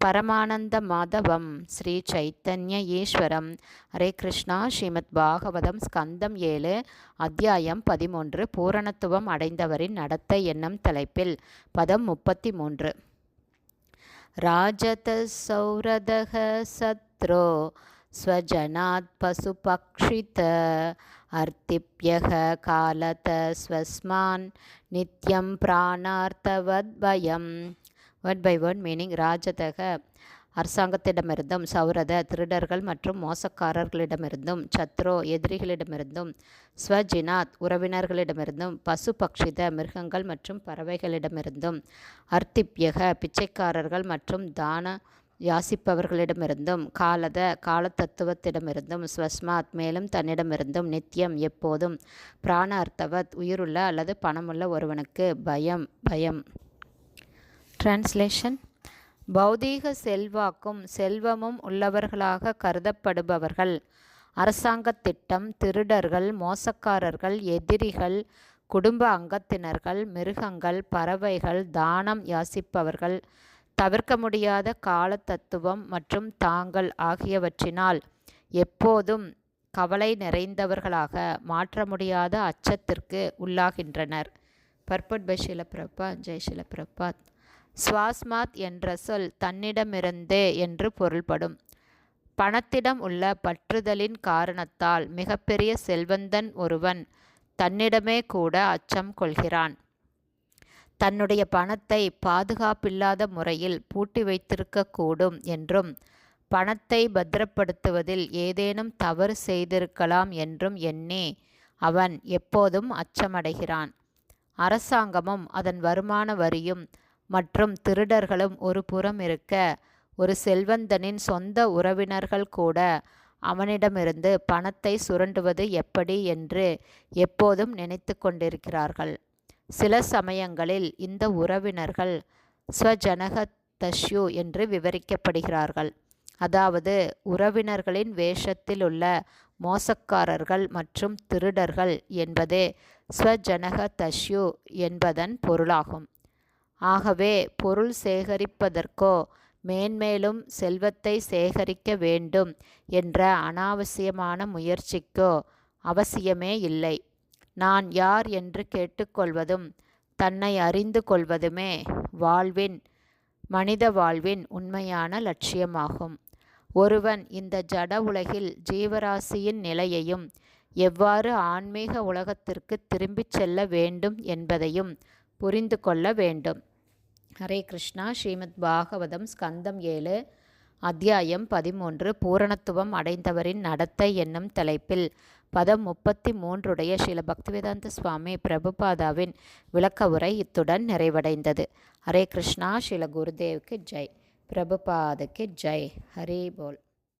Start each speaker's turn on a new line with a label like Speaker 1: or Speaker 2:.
Speaker 1: பரமானந்த மாதவம் ஸ்ரீ சைத்தன்ய ஈஸ்வரம் ஹரே கிருஷ்ணா ஸ்ரீமத் பாகவதம் ஸ்கந்தம் ஏழு அத்தியாயம் பதிமூன்று பூரணத்துவம் அடைந்தவரின் நடத்தை என்னும் தலைப்பில் பதம் முப்பத்தி மூன்று ராஜத சௌரதக சத்ரோ स्वजनात् पशुपक्षित अर्तिप्यः कालत स्वस्मान् நித்யம் பிராணார்த்தவத்பயம் வேர்ட் பை வேர்ட் மீனிங் ராஜதக அரசாங்கத்திடமிருந்தும் சௌரத திருடர்கள் மற்றும் மோசக்காரர்களிடமிருந்தும் சத்ரோ எதிரிகளிடமிருந்தும் ஸ்வஜினாத் உறவினர்களிடமிருந்தும் பசு பக்ஷித மிருகங்கள் மற்றும் பறவைகளிடமிருந்தும் அர்த்திப்யக பிச்சைக்காரர்கள் மற்றும் தான யாசிப்பவர்களிடமிருந்தும் காலத காலத்தத்துவத்திடமிருந்தும் ஸ்வஸ்மாத் மேலும் தன்னிடமிருந்தும் நித்தியம் எப்போதும் பிராண அர்த்தவத் உயிருள்ள அல்லது பணமுள்ள ஒருவனுக்கு பயம் பயம். டிரான்ஸ்லேஷன் பௌதீக செல்வாக்கும் செல்வமும் உள்ளவர்களாக கருதப்படுபவர்கள். அரசாங்க திட்டம் திருடர்கள் மோசக்காரர்கள் எதிரிகள் குடும்ப அங்கத்தினர்கள் மிருகங்கள் பறவைகள் தானம் யாசிப்பவர்கள் தவிர்க்க முடியாத கால தத்துவம் மற்றும் தாங்கள் ஆகியவற்றினால் எப்போதும் கவலை நிறைந்தவர்களாக மாற்ற முடியாத அச்சத்திற்கு உள்ளாகின்றனர். பர்பட் பை ஷிலப்பிரபா ஜெய் ஷிலப்பிரபாத் ஸ்வாஸ்மாத் என்ற சொல் தன்னிடமிருந்தே என்று பொருள்படும். பணத்திடம் உள்ள பற்றுதலின் காரணத்தால் மிகப்பெரிய செல்வந்தன் ஒருவன் தன்னிடமே கூட அச்சம் கொள்கிறான். தன்னுடைய பணத்தை பாதுகாப்பில்லாத முறையில் பூட்டி வைத்திருக்கக்கூடும் என்றும் பணத்தை பத்திரப்படுத்துவதில் ஏதேனும் தவறு செய்திருக்கலாம் என்றும் எண்ணி அவன் எப்போதும் அச்சமடைகிறான். அரசாங்கமும் அதன் வருமான வரியும் மற்றும் திருடர்களும் ஒரு புறம் இருக்க ஒரு செல்வந்தனின் சொந்த உறவினர்கள் கூட அவனிடமிருந்து பணத்தை சுரண்டுவது எப்படி என்று எப்போதும் நினைத்து கொண்டிருக்கிறார்கள். சில சமயங்களில் இந்த உறவினர்கள் ஸ்வஜனகதஷ்யு என்று விவரிக்கப்படுகிறார்கள். அதாவது உறவினர்களின் வேஷத்தில் உள்ள மோசக்காரர்கள் மற்றும் திருடர்கள் என்பதே ஸ்வஜனகதஷ்யு என்பதன் பொருளாகும். ஆகவே பொருள் சேகரிப்பதற்கோ மேன்மேலும் செல்வத்தை சேகரிக்க வேண்டும் என்ற அனாவசியமான முயற்சிக்கோ அவசியமே இல்லை. நான் யார் என்று கேட்டுக்கொள்வதும் தன்னை அறிந்து கொள்வதுமே வாழ்வின் மனித வாழ்வின் உண்மையான லட்சியமாகும். ஒருவன் இந்த ஜட உலகில் ஜீவராசியின் நிலையையும் எவ்வாறு ஆன்மீக உலகத்திற்கு திரும்பிச் செல்ல வேண்டும் என்பதையும் புரிந்து கொள்ள வேண்டும். ஹரே கிருஷ்ணா ஸ்ரீமத் பாகவதம் ஸ்கந்தம் ஏழு அத்தியாயம் பதிமூன்று பூரணத்துவம் அடைந்தவரின் நடத்தை என்னும் தலைப்பில் பதம் முப்பத்தி மூன்றுடைய ஸ்ரீல பக்திவேதாந்த சுவாமி பிரபுபாதாவின் விளக்க உரை இத்துடன் நிறைவடைந்தது. ஹரே கிருஷ்ணா ஸ்ரீல குருதேவுக்கு ஜெய். பிரபுபாதுக்கு ஜெய். ஹரி போல்.